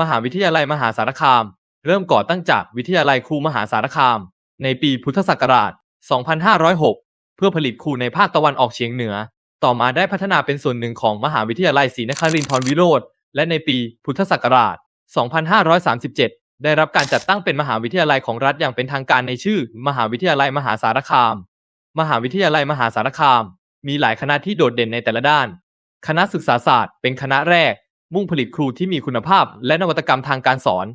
มหาวิทยาลัยมหาสารคาม เริ่มก่อตั้งจากวิทยาลัยครูมหาสารคาม ในปีพุทธศักราช 2506 เพื่อผลิตครูในภาคตะวันออกเฉียงเหนือ ต่อมาได้พัฒนาเป็นส่วนหนึ่งของมหาวิทยาลัยศรีนครินทรวิโรธและในปีพุทธศักราช 2537 ได้รับการจัดตั้งเป็นมหาวิทยาลัยของรัฐอย่างเป็นทางการในชื่อ มหาวิทยาลัยมหาสารคาม มหาวิทยาลัยมหาสารคาม มีหลายคณะที่โดดเด่นในแต่ละด้าน คณะศึกษาศาสตร์ เป็นคณะแรก มุ่งผลิตครูที่มีคุณภาพ และนวัตกรรมทางการสอน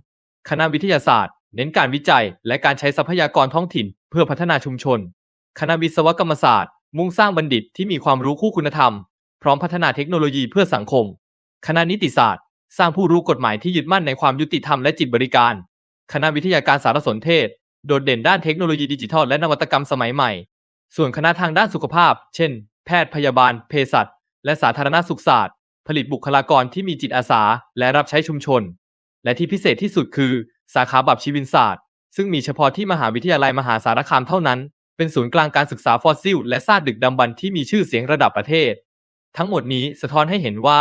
คณะวิทยาศาสตร์ เน้นการวิจัย และการใช้ทรัพยากรท้องถิ่น เพื่อพัฒนาชุมชน คณะวิศวกรรมศาสตร์ มุ่งสร้างบัณฑิตที่มีความรู้คู่คุณธรรม พร้อมพัฒนาเทคโนโลยีเพื่อสังคม คณะนิติศาสตร์ สร้างผู้รู้กฎหมายที่ยึดมั่นในความยุติธรรมและจิตบริการ คณะวิทยาการสารสนเทศ โดดเด่นด้านเทคโนโลยีดิจิทัลและนวัตกรรมสมัยใหม่ ส่วนคณะทางด้านสุขภาพ เช่น แพทย์พยาบาล เภสัชและสาธารณสุขศาสตร์ ผลิตบุคลากรที่มีจิตอาสา และรับใช้ชุมชน และที่พิเศษที่สุดคือ สาขาบับชีวินศาสตร์ ซึ่งมีเฉพาะที่มหาวิทยาลัยมหาสารคามเท่านั้น เป็นศูนย์กลางการศึกษาฟอสซิล และซากดึกดำบรรที่มีชื่อเสียงระดับประเทศ ทั้งหมดนี้สะท้อนให้เห็นว่า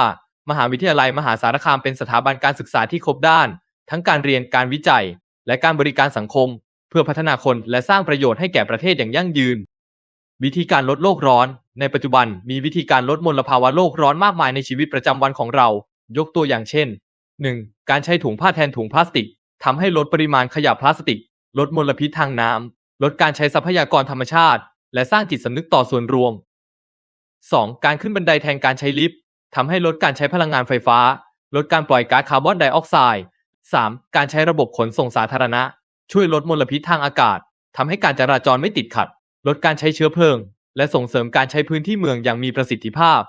มหาวิทยาลัยมหาสารคามเป็นสถาบันการศึกษาที่ครบด้าน ทั้งการเรียนการวิจัย และการบริการสังคม เพื่อพัฒนาคนและสร้างประโยชน์ให้แก่ประเทศอย่างยั่งยืน วิธีการลดโลกร้อน ในปัจจุบันมีวิธีการลดมลภาวะโลกร้อนมากมายในชีวิตประจำวันของเรา ยกตัวอย่างเช่น 1. การใช้ถุงผ้าแทนถุงพลาสติกทำให้ลดปริมาณขยะพลาสติก ลดมลพิษทางน้ำลดการใช้ทรัพยากรธรรมชาติ และสร้างจิตสำนึกต่อส่วนรวม 2. การขึ้นบันไดแทนการใช้ลิฟต์ทำให้ลดการใช้พลังงานไฟฟ้า ลดการปล่อยก๊าซคาร์บอนไดออกไซด์ 3. การใช้ระบบขนส่งสาธารณะ ช่วยลดมลพิษทางอากาศทำให้การจราจรไม่ติดขัด ลดการใช้เชื้อเพลิง และส่งเสริมการใช้พื้นที่เมืองอย่างมีประสิทธิภาพ